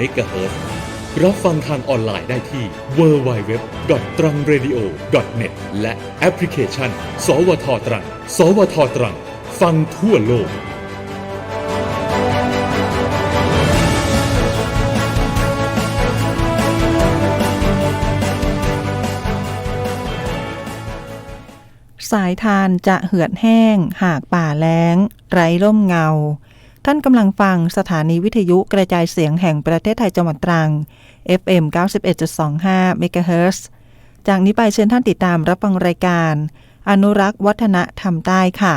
เมกะเฮิร์รับฟังทางออนไลน์ได้ที่ www.trangradio.net และแอปพลิเคชัน สวทตรัง สวทตรัง ฟังทั่วโลกสายทานจะเหือดแห้ง หากป่าแล้ง ไร้ร่มเงา ท่านกำลังฟังสถานีวิทยุกระจายเสียงแห่งประเทศไทยจังหวัดตรัง FM 91.25 MHz จากนี้ไปเชิญท่านติดตามรับฟังรายการ อนุรักษ์วัฒนธรรมใต้ค่ะ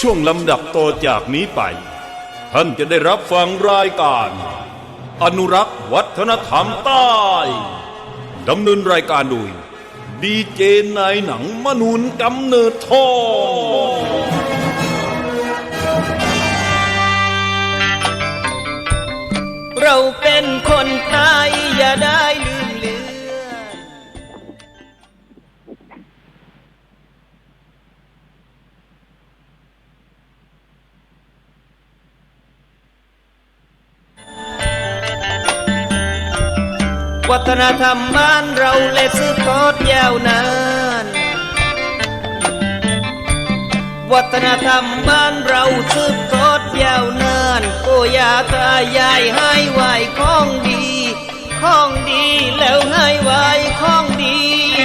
ช่วงลำดับต่อจากนี้ไป ท่านจะได้รับฟังรายการ อนุรักษ์วัฒนธรรมใต้ดำเนินรายการโดยดีเจนายหนังมนุนกำเนิดทองเราเป็นคนไทยอย่าได้ลื วัฒนธรรมบ้านเราและสืบทอดยาวนาน วัฒนธรรมบ้านเราสืบทอดยาวนานโอ้ยาตายายให้ไหวของดีของดีแล้วให้ไหวของดี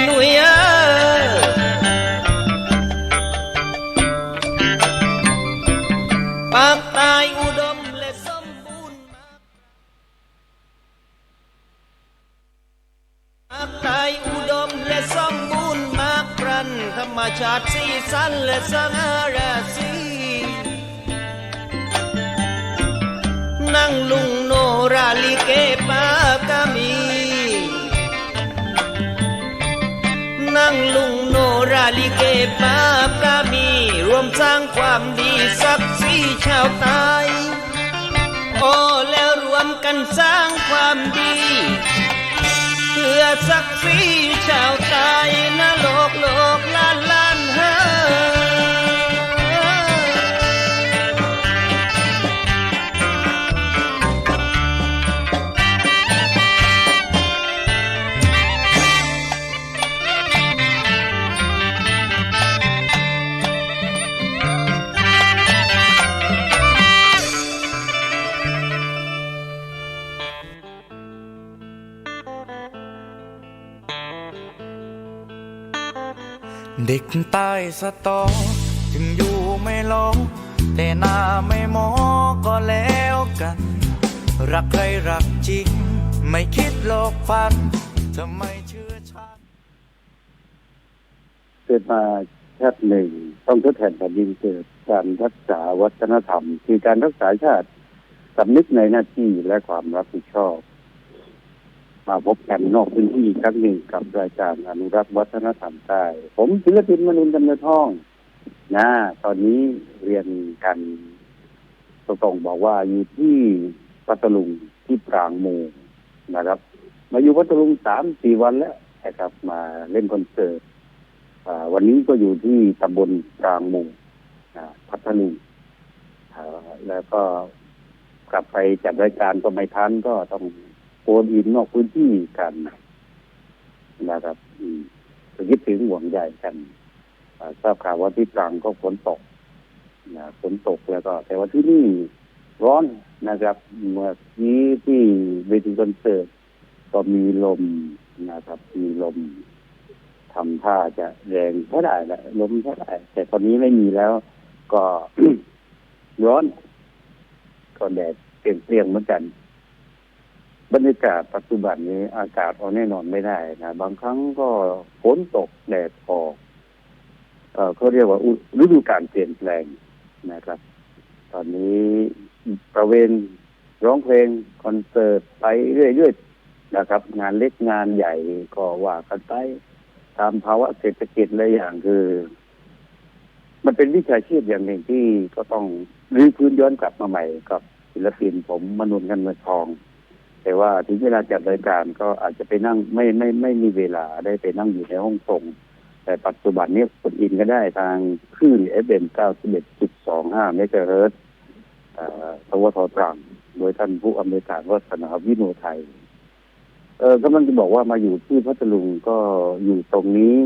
หนุ่ยเอ้ยปาก ชาติสีสันและสง่าราศีนั่งลุงโนราลิเกปากามี นั่งลุงโนราลิเกปากามี รวมสร้างความดีศักดิ์ศรีชาวใต้โอ้แล้วรวมกันสร้างความดี ศักดิ์ศรีชาวไทยนะโลกโลกล้านล้านเฮ้ เด็กใต้สตอ ถึงอยู่ไม่ลงแต่หน้าไม่มอก็แล้วกัน รักใครรักจริง ไม่คิดหลอกฟันทำไมเชื่อชาติเกิดมาชาติหนึ่งต้องทดแทนแผ่นดินเกิดการรักษาวัฒนธรรม คือการรักษาชาติสำนึกในหน้าที่และความรับผิดชอบ มาพบกันนอกพื้นที่อีกครั้งหนึ่งกับรายการอนุรักษ์วัฒนธรรมใต้ผมศิลปินมนุนย์กำเนิดทองนะตอนนี้เรียนกันตรงๆบอกว่าอยู่ที่พัทลุงที่ปรางมูนะครับ มาอยู่พัทลุงสามสี่วันแล้วนะครับ มาเล่นคอนเสิร์ตวันนี้ก็อยู่ที่ตำบลกลางมุงอ่าพัทลุงแล้วก็กลับไปจัดรายการก็ไม่ทันก็ต้อง นอินนอกพื้นที่กันนะครับคิดถึงห่วงใยกันทราบข่าวว่าที่ตรังก็ฝนตกนะฝนตกแล้วก็ แต่ว่าที่นี่ร้อนนะครับ เมื่อกี้ที่เวทีคอนเสิร์ตก็มีลมนะครับ มีลมทำท่าจะแรงเท่าได้แหละลมเท่าได้แต่ตอนนี้ไม่มีแล้ว ก็ร้อนก็แดดเปรี้ยงๆเหมือนกัน บรรยากาศปัจจุบันนี้อากาศเอาแน่นอนไม่ได้นะบางครั้งก็ฝนตกแดดออกเออเขาเรียกว่าฤดูกาลเปลี่ยนแปลงนะครับ ตอนนี้ประเวนร้องเพลงคอนเสิร์ตไปเรื่อยๆนะครับ งานเล็กงานใหญ่ก็ว่ากันไปตามภาวะเศรษฐกิจหลายอย่างคือ มันเป็นวิชาชีพอย่างหนึ่งที่ก็ต้องรื้อพื้นย้อนกลับมาใหม่กับศิลปินผมมนุนกันเมืองทอง แต่ว่าถึงเวลาจัดรายการก็อาจจะไปนั่งไม่ไม่ไม่มีเวลาได้ไปนั่งอยู่ในห้องส่ง แต่ปัจจุบันนี้กดอินก็ได้ทางคลื่น FM 91.25เมกะเฮิรตซ์เอ่อสวทตรังโดยท่านผู้อำนวยการวัฒนาวิโนไทย เออกำลังจะบอกว่ามาอยู่ที่พัทลุงก็อยู่ตรงนี้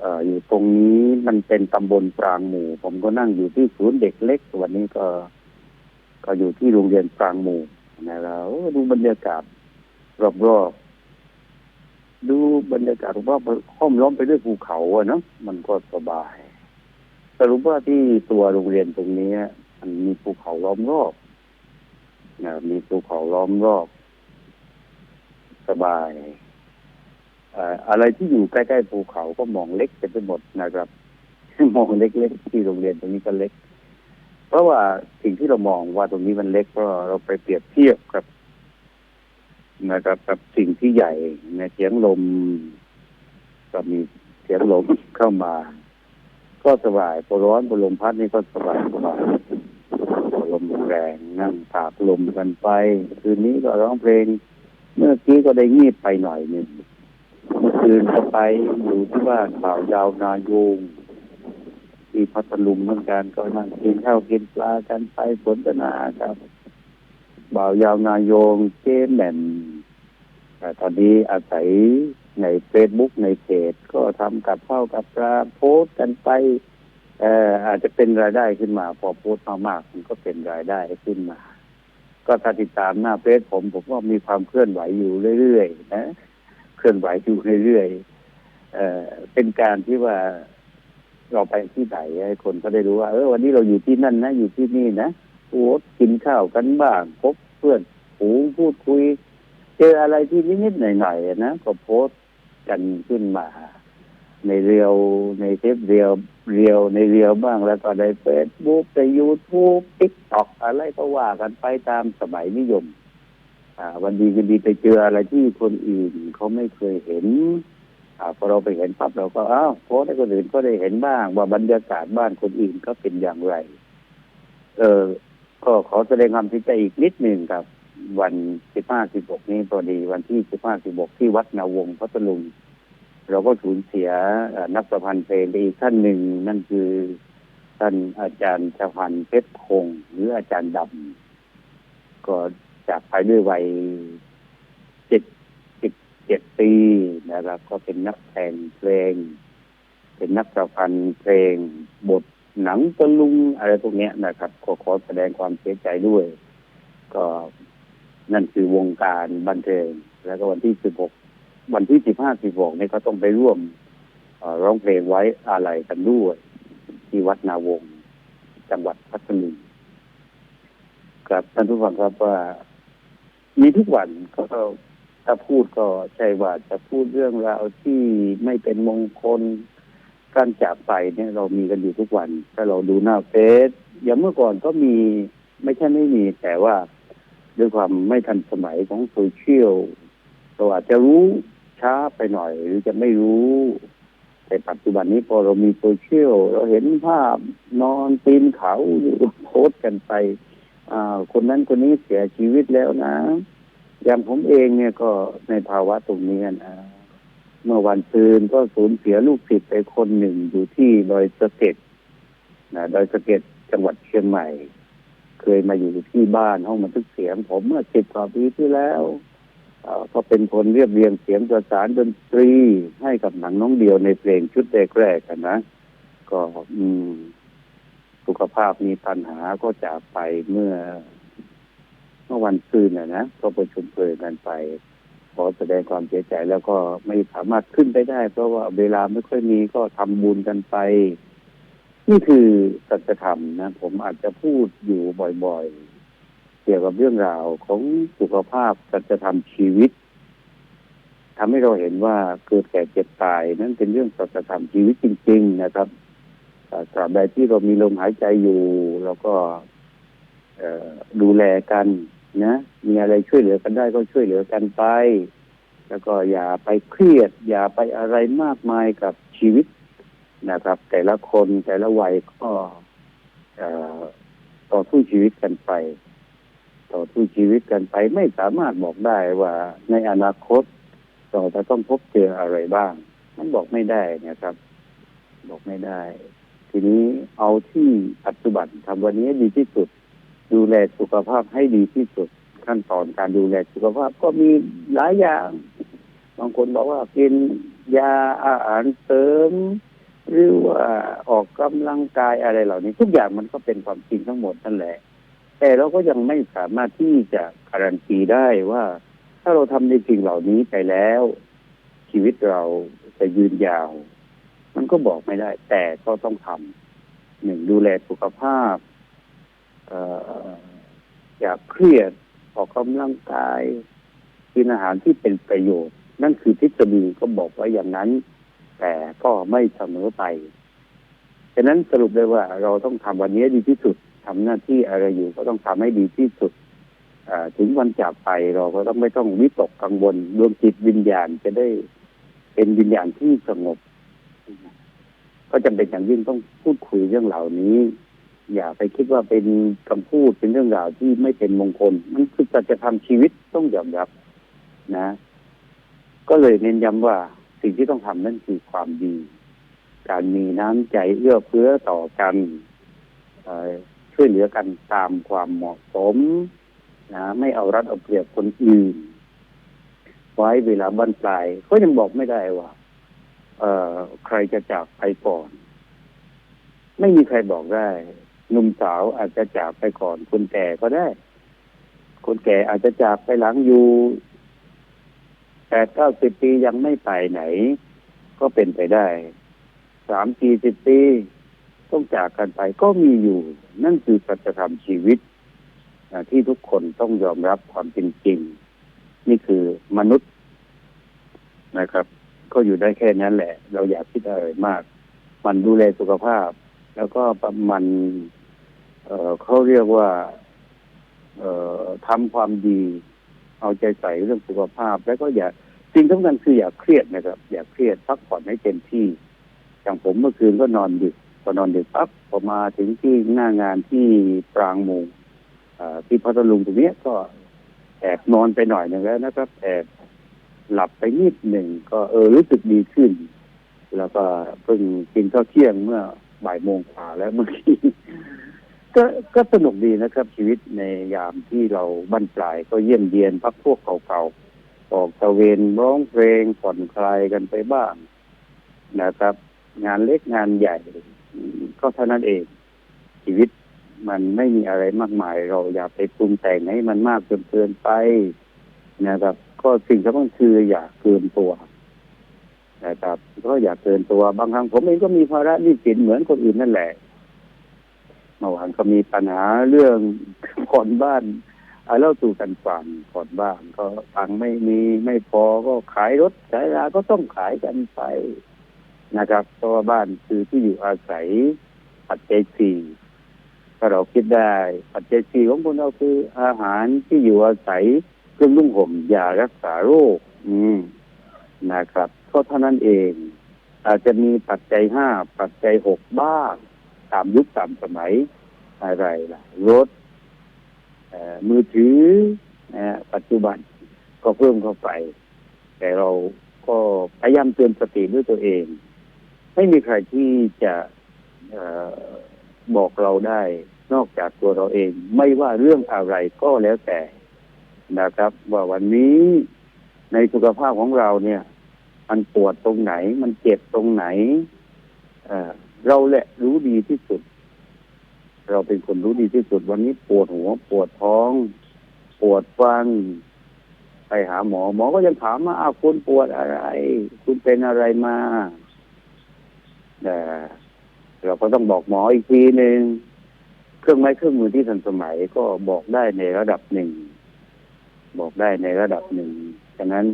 เอ่ออยู่ตรงนี้มันเป็นตำบลปรางหมู่ ผมก็นั่งอยู่ที่ศูนย์เด็กเล็ก วันนี้ก็ ก็อยู่ที่โรงเรียนปรางหมู่ นะครับโอ้ดูบรรยากาศรอบๆดูบรรยากาศว่าห้อมล้อมไปด้วยภูเขาอะเนาะมันก็สบายสรุปว่าที่ตัวโรงเรียนตรงนี้มันมีภูเขาล้อมรอบนะมีภูเขาล้อมรอบ สบายเอ่ออะไรที่อยู่ใกล้ๆภูเขาก็มองเล็กไปหมดนะครับ มองเล็กๆที่โรงเรียนตรงนี้ก็เล็ก เพราะว่าสิ่งที่เรามองว่าตรงนี้มันเล็กเพราะเราไปเปรียบเทียบกับนะครับกับสิ่งที่ใหญ่ในเสียงลมก็มีเสียงลมเข้ามา ก็สบายพอร้อนพอลมพัดนี่ก็สบายสบายลมแรงนั่งตากลมกันไป คืนนี้ก็ร้องเพลง เมื่อกี้ก็ได้งีบไปหน่อยหนึ่งเมื่อคืนก็ไปอยู่ที่บ้านข่าวยาวนายูง ที่พัทลุงเหมือนกันก็นั่งกินข้าวกินปลากันไปสนทนาครับ บ่าวยาวนายโยงเจมแหม่มแต่ตอนนี้อาศัยในเฟซบุ๊กในเพจก็ทำกับข้าวกับปลาโพสต์กันไปเอ่ออาจจะเป็นรายได้ขึ้นมา พอโพสต์มากๆมันก็เป็นรายได้ขึ้นมา ก็ถ้าติดตามหน้าเฟซผมผมก็มีความเคลื่อนไหวอยู่เรื่อยๆนะ เคลื่อนไหวอยู่เรื่อยๆเอ่อเป็นการที่ว่า เราไปที่ไหนให้คนก็ได้รู้ว่าเออวันนี้เราอยู่ที่นั่นนะอยู่ที่นี่นะโอ้กินข้าวกันบ้างพบเพื่อนฝูพูดคุย เจออะไรที่นิดๆหน่อยๆนะก็โพสต์กันขึ้นมา ในเรียวในเทปเรียวเรียวในเรียวบ้างแล้วก็ในเฟซบุ๊กในยูทูบติ๊กต็อกอะไรก็ว่ากันไปตามสมัยนิยม อ่า วันดีกันดีไปเจออะไรที่คนอื่นเขาไม่เคยเห็น พอเราไปเห็นปั๊บเราก็อ้าวโพสให้คนอื่นก็ได้เห็นบ้าง ว่าบรรยากาศบ้านคนอื่นก็เป็นอย่างไร เออก็ขอแสดงความเสียใจอีกนิดหนึ่งครับ วันสิบห้าสิบหกนี้พอดีวันที่สิบห้าสิบหกที่วัดนาวงพัทลุงเราก็สูญเสียนักประพันธ์เพลงอีกท่านหนึ่งนั่นคือ ท่านอาจารย์ชพันธ์เพชรคงหรืออาจารย์ดำก็จากไปด้วยวัย เจ็ดปีนะครับ ก็เป็นนักแต่งเพลง เป็นนักประพันธ์เพลง บทหนังตะลุงอะไรพวกนี้นะครับก็ขอแสดงความเสียใจด้วย ก็นั่นคือวงการบันเทิงแล้วก็วันที่สิบหกวันที่สิบห้าสิบหกนี่ก็ต้องไปร่วมร้องเพลงไว้อาลัยกันด้วยที่วัดนาวงจังหวัดพัทลุงครับท่านผู้ฟังครับว่า มีทุกวันก็ ถ้าพูดก็ใช่ว่าจะพูดเรื่องราวที่ไม่เป็นมงคลการจากไปเนี่ยเรามีกันอยู่ทุกวัน ถ้าเราดูหน้าเฟซอย่างเมื่อก่อนก็มีไม่ใช่ไม่มีแต่ว่าด้วยความไม่ทันสมัยของโซเชียลเราอาจจะรู้ช้าไปหน่อย หรือจะไม่รู้ แต่ปัจจุบันนี้พอเรามีโซเชียลเราเห็นภาพนอนปีนเขาอยู่โพสต์กันไปอ่าคนนั้นคนนี้เสียชีวิตแล้วนะ อย่างผมเองเนี่ยก็ในภาวะตรงนี้นะเมื่อวันซืนก็สูญเสียลูกศิษย์ไปคนหนึ่งอยู่ที่ดอยสะเก็ดนะดอยสะเก็ดจังหวัดเชียงใหม่ เคยมาอยู่ที่บ้านห้องบันทึกเสียง ผมเมื่อสิบกว่าปีที่แล้วเอ่อก็เป็นคนเรียบเรียงเสียงประสานดนตรีให้กับหนังน้องเดียวในเพลงชุดแรกๆกันนะ ก็อืม สุขภาพมีปัญหาก็จากไปเมื่อ มื่อวันซืนนะนะก็ประชุมเพลิงกันไปขอแสดงความเสียใจแล้วก็ไม่สามารถขึ้นไปได้ เพราะว่าเวลาไม่ค่อยมีก็ทำบุญกันไป นี่คือสัจธรรมนะ ผมอาจจะพูดอยู่บ่อยๆ เกี่ยวกับเรื่องราวของสุขภาพสัจธรรมชีวิตทำให้เราเห็นว่าเกิดแก่เจ็บตาย นั้นเป็นเรื่องสัจธรรมชีวิตจริง ๆ นะครับตราบใดที่เรามีลมหายใจอยู่เราก็ดูแลกัน นะมีอะไรช่วยเหลือกันได้ก็ช่วยเหลือกันไป แล้วก็อย่าไปเครียด อย่าไปอะไรมากมายกับชีวิตนะครับ แต่ละคนแต่ละวัยก็ต่อต่อสู้ชีวิตกันไป ต่อสู้ชีวิตกันไป ไม่สามารถบอกได้ว่าในอนาคตเราจะต้องพบเจออะไรบ้าง มันบอกไม่ได้นะครับ บอกไม่ได้ ทีนี้เอาที่ปัจจุบันทำวันนี้ดีที่สุด ดูแลสุขภาพให้ดีที่สุดขั้นตอนการดูแลสุขภาพก็มีหลายอย่าง บางคนบอกว่ากินยาอาหารเสริม หรือว่าออกกำลังกายอะไรเหล่านี้ ทุกอย่างมันก็เป็นความจริงทั้งหมดนั่นแหละ แต่เราก็ยังไม่สามารถที่จะการันตีได้ว่า ถ้าเราทำในสิ่งเหล่านี้ไปแล้ว ชีวิตเราจะยืนยาว มันก็บอกไม่ได้ แต่ก็ต้องทำหนึ่งดูแลสุขภาพ อย่าเครียดออกกำลังกาย กินอาหารที่เป็นประโยชน์ นั่นคือทฤษฎีก็บอกไว้อย่างนั้น แต่ก็ไม่เสมอไปฉะนั้นสรุปเลยว่าเราต้องทำวันนี้ดีที่สุดทำหน้าที่อะไรอยู่ก็ต้องทำให้ดีที่สุดถึงวันจากไปเราก็ต้องไม่ต้องวิตกกังวลดวงจิตวิญญาณจะได้เป็นวิญญาณที่สงบ ก็จำเป็นอย่างยิ่งต้องพูดคุยเรื่องเหล่านี้ อย่าไปคิดว่าเป็นคำพูดเป็นเรื่องราวที่ไม่เป็นมงคล มันคือจะจะทำชีวิตต้องยอมรับนะ ก็เลยเน้นย้ำว่าสิ่งที่ต้องทำนั่นคือความดี การมีน้ำใจเอื้อเฟื้อต่อกันช่วยเหลือกันตามความเหมาะสมนะไม่เอารัดเอาเปรียบคนอื่นไว้เวลาบั้นปลายก็ยังบอกไม่ได้ว่า เอ่อ ใครจะจากไปก่อน ไม่มีใครบอกได้ หนุ่มสาวอาจจะจากไปก่อน คนแก่ก็ได้ คนแก่อาจจะจากไปหลังอยู่แปดเก้าสิบปียังไม่ไปไหน ก็เป็นไปได้สามปีสิบปีต้องจากกันไปก็มีอยู่ นั่นคือสัจธรรมชีวิตที่ทุกคนต้องยอมรับความเป็นจริง นี่คือมนุษย์นะครับ ก็อยู่ได้แค่นั้นแหละ เราอยากคิดอะไรมาก มันดูแลสุขภาพ แล้วก็มัน เออเขาเรียกว่า เออทำความดี เอาใจใส่เรื่องสุขภาพ แล้วก็อย่าสิ่งสำคัญคืออย่าเครียดนะครับ อย่าเครียดพักผ่อนให้เต็มที่ อย่างผมเมื่อคืนก็นอนดึกพอนอนดึกปั๊บพอมาถึงที่หน้างานที่ปรางมูที่พัทลุงตรงนี้ก็แอบนอนไปหน่อยหนึ่งแล้วนะครับแอบหลับไปนิดหนึ่งก็เออรู้สึกดีขึ้น แล้วก็เพิ่งกินข้าวเที่ยงเมื่อบ่ายโมงกว่าแล้วเมื่อกี้ ก็ก็สนุกดีนะครับ ชีวิตในยามที่เราบั้นปลาย ก็เยี่ยมเยียนพักพวกเก่าๆออกตะเวนร้องเพลงผ่อนคลายกันไปบ้างนะครับ งานเล็กงานใหญ่ ก็เท่านั้นเอง ชีวิตมันไม่มีอะไรมากมาย เราอย่าไปปรุงแต่งให้มันมากจนเกินไปนะครับ ก็สิ่งสำคัญคืออย่าเกินตัวนะครับก็อย่าเกินตัวบางครั้งผมเองก็มีภาระหนี้สินเหมือนคนอื่นนั่นแหละ เมื่อวานก็มีปัญหาเรื่องผ่อนบ้านเาเล่าสู่กันฟังผ่อนบ้านก็ตังค์ไม่มีไม่พอก็ขายรถขายลาก็ต้องขายกันไปนะครับ เพราะว่าบ้านคือที่อยู่อาศัยปัจจัยสี่ถ้าเราคิดได้ปัจจัยสี่ของคนเราคืออาหารที่อยู่อาศัยเครื่องนุ่งห่มยารักษาโรค อืมนะครับก็เท่านั้นเอง อาจจะมีปัจจัยห้าปัจจัยหกบ้าง ตามยุคตามสมัยอะไรล่ะรถมือถือนะฮะปัจจุบันก็เพิ่มเข้าไป แต่เราก็พยายามเตือนสติด้วยตัวเอง ไม่มีใครที่จะอบอกเราได้นอกจากตัวเราเอง ไม่ว่าเรื่องอะไรก็แล้วแต่นะครับ ว่าวันนี้ในสุขภาพของเราเนี่ย มันปวดตรงไหน มันเจ็บตรงไหน เราแหละรู้ดีที่สุด เราเป็นคนรู้ดีที่สุด วันนี้ปวดหัว ปวดท้อง ปวดฟันไปหาหมอ หมอก็ยังถามว่าอ้าวคุณปวดอะไร คุณเป็นอะไรมาแต่เราก็ต้องบอกหมออีกทีหนึ่งเครื่องไม้เครื่องมือที่ทันสมัยก็บอกได้ในระดับหนึ่ง บอกได้ในระดับหนึ่งฉะนั้น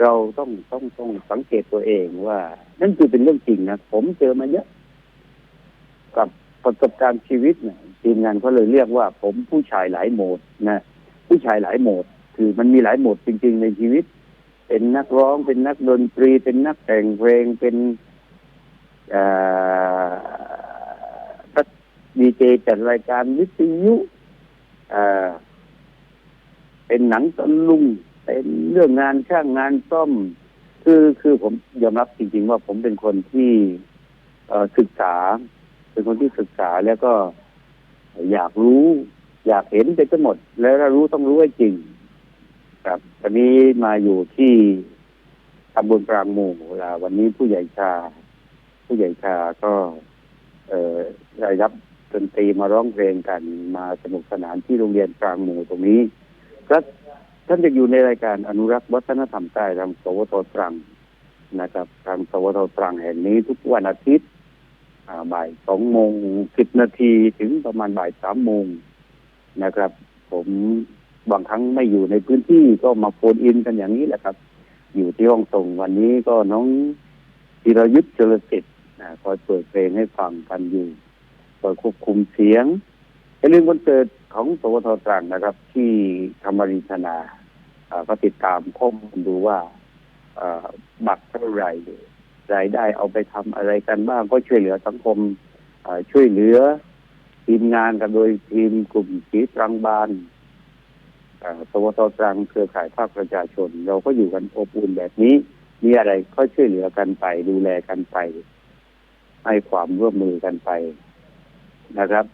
เราต้องต้องต้องสังเกตตัวเองว่า นั่นคือเป็นเรื่องจริงนะผมเจอมาเยอะ กับประสบการณ์ชีวิตเนี่ยทีมงานเขาเลยเรียกว่า ผมผู้ชายหลายโหมดนะผู้ชายหลายโหมด คือมันมีหลายโหมดจริง ๆ ในชีวิต เป็นนักร้องเป็นนักดนตรี เป็นนักแต่งเพลงเป็นดีเจจัดรายการวิทยุเป็นหนังตะลุงเป็นเรื่องงานช่างงานซ่อม คือคือผมยอมรับจริง ๆ ว่าผมเป็นคนที่ศึกษา เป็นคนที่ศึกษาแล้วก็ อยากรู้ อยากเห็นไปทั้งหมด แล้วถ้ารู้ต้องรู้ให้จริง ครับตอนนี้มาอยู่ที่ตำบลกลางหมู่เวลาวันนี้ผู้ใหญ่ชา ผู้ใหญ่ชาก็ เอ่อได้รับดนตรีมาร้องเพลงกันมาสนุกสนานที่โรงเรียนกลางหมู่ตรงนี้ก็ท่านจะอยู่ในรายการอนุรักษ์วัฒนธรรมใต้ทางสวทตรังนะครับ ทางสวทตรังแห่งนี้ทุกวันอาทิตย์ บ่ายสองโมงสิบนาทีถึงประมาณบ่ายสามโมงนะครับ ผมบางครั้งไม่อยู่ในพื้นที่ก็มาโฟนอินกันอย่างนี้แหละครับ อยู่ที่ห้องส่งวันนี้ก็น้องธีรยุทธ์เจริญสิทธิ์นะคอยเปิดเพลงให้ฟังกันอยู่คอยควบคุมเสียงอย่าลืมคอนเสิร์ตของสวทตรังนะครับ ที่ธรรมรีชนาอ่าก็ติดตามข้อมูลดูว่าบัตรเท่าไหร่ รายได้เอาไปทำอะไรกันบ้างก็ช่วยเหลือสังคมช่วยเหลือทีมงานกันโดยทีมกลุ่มสีตรังบานสวทตรังเครือข่ายภาคประชาชน เราก็อยู่กันอบอุ่นแบบนี้ มีอะไรก็ช่วยเหลือกันไป ดูแลกันไป ให้ความร่วมมือกันไปนะครับ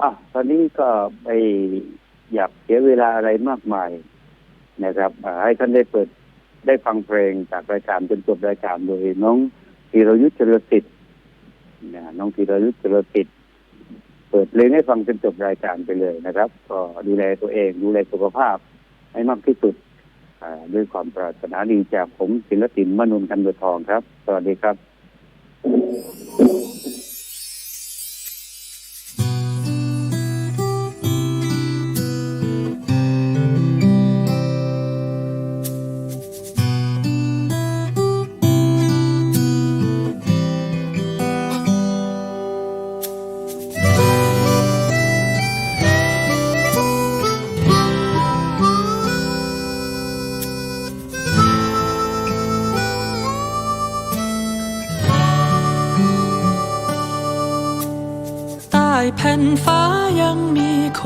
อะตอนนี้ก็ไม่อยากเสียเวลาอะไรมากมายนะครับให้ท่านได้เปิด ได้ฟังเพลงจากรายการจนจบรายการโดยน้องธีรยุทธ์เจริญสิทธิ์นะน้องธีรยุทธ์เจริญสิทธิ์เปิดเพลงให้ฟังจนจบรายการไปเลยนะครับ ก็ดูแลตัวเอง ดูแลสุขภาพให้มากที่สุดด้วยความปรารถนาดีจากผมศิลปินมนุนกันเบอทองครับ สวัสดีครับ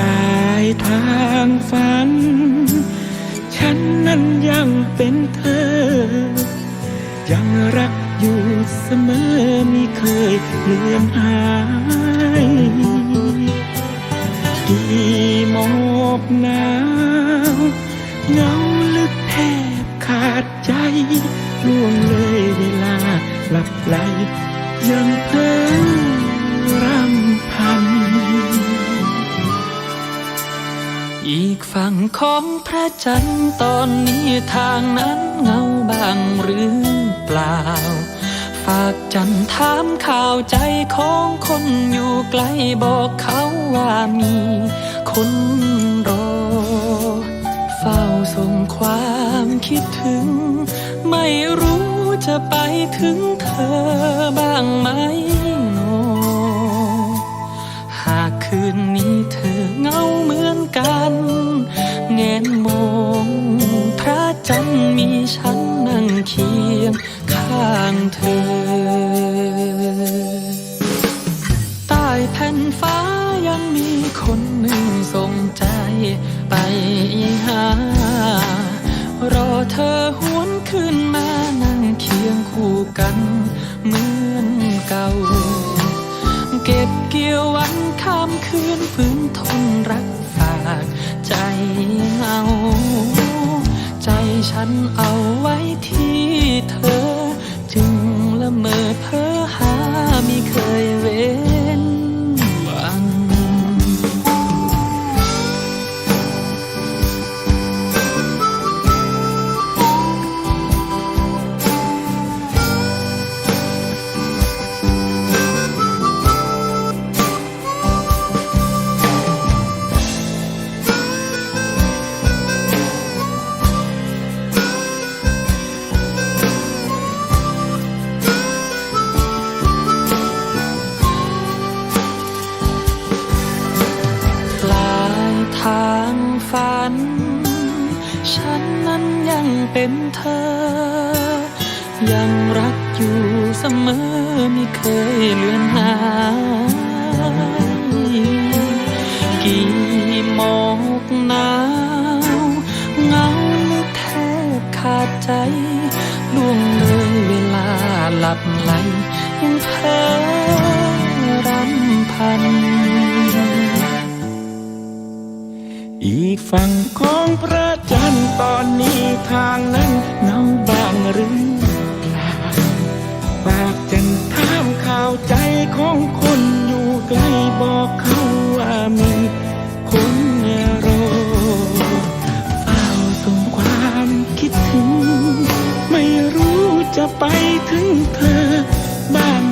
ลายทางฝัน ฉันนั้นยังเป็นเธอ ยังรักอยู่เสมอมิเคยเลือนหายกี่หมอกหนาวเงาลึกแทบขาดใจล่วงเลยเวลาหลับไหล ฝั่งของพระจันทร์ตอนนี้ทางนั้นเงาบางหรือเปล่า ฝากจันทร์ถามข่าวใจของคนอยู่ไกลบอกเขาว่ามีคนรอ เฝ้าส่งความคิดถึง ไม่รู้จะไปถึงเธอบ้างไหม นนี้เธอเงาเหมือนกันแงนมองพระจันทร์มีฉันนั่งเคียงข้างเธอ ใต้แผ่นฟ้ายังมีคนหนึ่งส่งใจไปหา รอเธอหวนขึ้นมานั่งเคียงคู่กันเหมือนเก่า เก็บเกี่ยววัน ข้ามคืนฝืนทนรักฝากใจเหงา ใจฉันเอาไว้ที่เธอ จึงละเมอเพ้อหาไม่เคยเว้ ฉัน ฉันนั้นยังเป็นเธอ ยังรักอยู่เสมอไม่เคยเลือนหายกี่หมอกหนาวเงาแทบขาดใจล่วงเลยเวลาหลับไหลยังเพ้อรำพัน กฝั่งของพระจันทร์ตอนนี้ทางนั้นเงาบางหรือเปล่าปากจันถามข่าวใจของคนอยู่ไกลบอกเขาว่ามีคนรอเฝ้าส่งความคิดถึง ไม่รู้จะไปถึงเธอบ้างไหม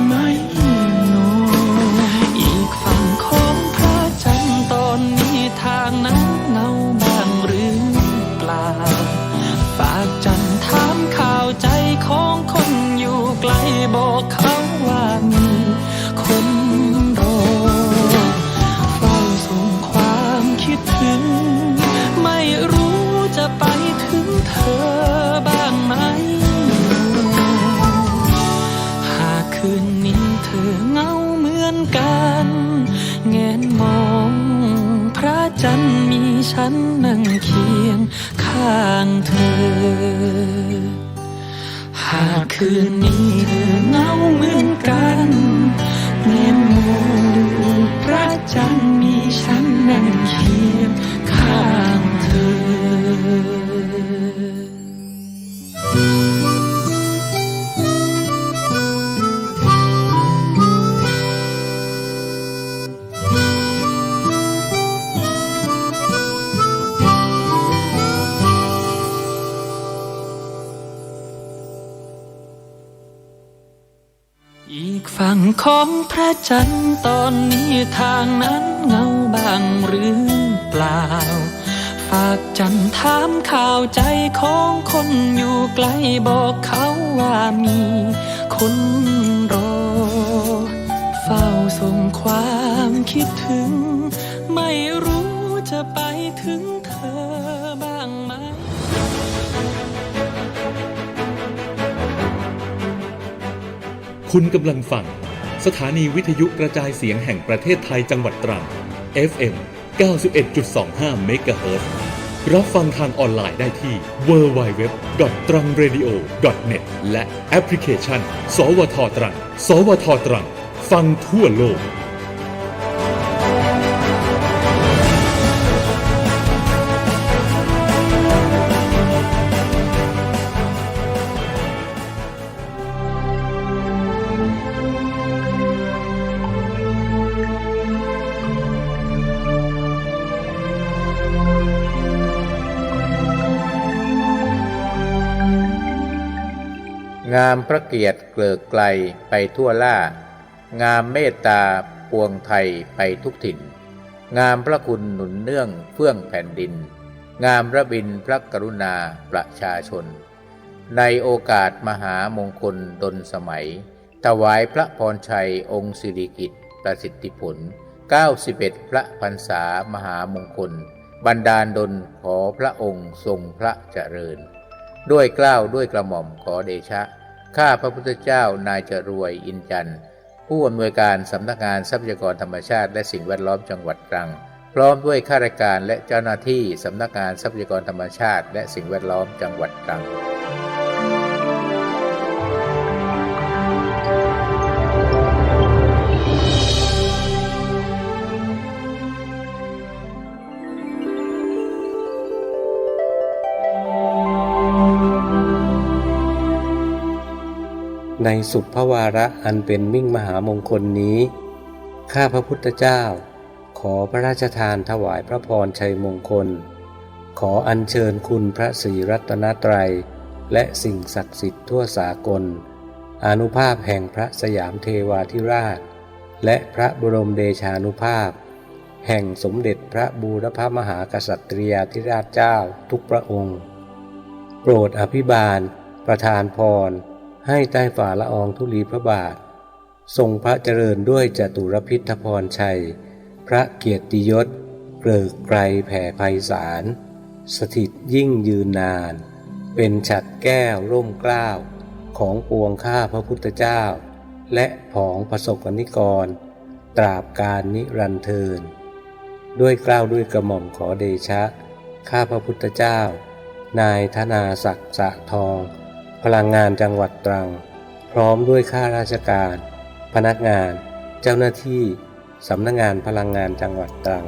หน ฉันนั่งเคียงข้างเธอ หากคืนนี้เธอเหงาเหมือนกันแงนมองดูพระจันทร์มีฉันนั่งเคียง จันตอนนี้ทางนั้นเงาบางหรือเปล่า ฝากจันถามข่าวใจของคนอยู่ไกลบอกเขาว่ามีคนรอ เฝ้าส่งความคิดถึง ไม่รู้จะไปถึงเธอบ้างไหมคุณกำลังฟัง สถานีวิทยุกระจายเสียงแห่งประเทศไทยจังหวัดตรัง FM 91.25 MHz รับฟังทางออนไลน์ได้ที่ www.trangradio.net และแอปพลิเคชัน สวทตรัง สวทตรัง ฟังทั่วโลก งามพระเกียรติเกลิกไกลไปทั่วล่า งามเมตตาปวงไทยไปทุกถิ่น งามพระคุณหนุนเนื่องเฟื่องแผ่นดิน งามพระบินพระกรุณาประชาชน ในโอกาสมหามงคลดนสมัย ถวายพระพรชัยองค์สิริกิตประสิทธิผล 91 พระพรรษามหามงคลบันดาลดลขอพระองค์ทรงพระเจริญด้วยกล้าวด้วยกระหม่อมขอเดชะ ข้าพระพุทธเจ้านายจรวยอินจันทร์ผู้อำนวยการสำนักงานทรัพยากรธรรมชาติและสิ่งแวดล้อมจังหวัดตรัง พร้อมด้วยข้าราชการและเจ้าหน้าที่สำนักงานทรัพยากรธรรมชาติ และสิ่งแวดล้อมจังหวัดตรัง ในสุภวาระอันเป็นมิ่งมหามงคลนี้ ข้าพระพุทธเจ้า ขอพระราชทานถวายพระพรชัยมงคล ขออัญเชิญคุณพระศรีรัตนตรัย และสิ่งศักดิ์สิทธิ์ทั่วสากล อนุภาพแห่งพระสยามเทวาธิราช และพระบรมเดชานุภาพ แห่งสมเด็จพระบูรพมหากษัตริยาธิราชเจ้าทุกพระองค์ โปรดอภิบาล ประทานพร ให้ใต้ฝ่าละอองธุลีพระบาท ทรงพระเจริญด้วยจตุรพิธพรชัย พระเกียรติยศ เกริกไกรแผ่ไพศาล สถิตยิ่งยืนนาน เป็นฉัดแก้วร่มเกล้าของปวงข้าพระพุทธเจ้า และผองประสบกนิกร ตราบการนิรันเทิน ด้วยกล้าวด้วยกระหม่อมขอเดชะ ข้าพระพุทธเจ้า นายธนาศักดิ์สะทอง พลังงานจังหวัดตรัง พร้อมด้วยข้าราชการ พนักงาน เจ้าหน้าที่สำนักงานพลังงานจังหวัดตรัง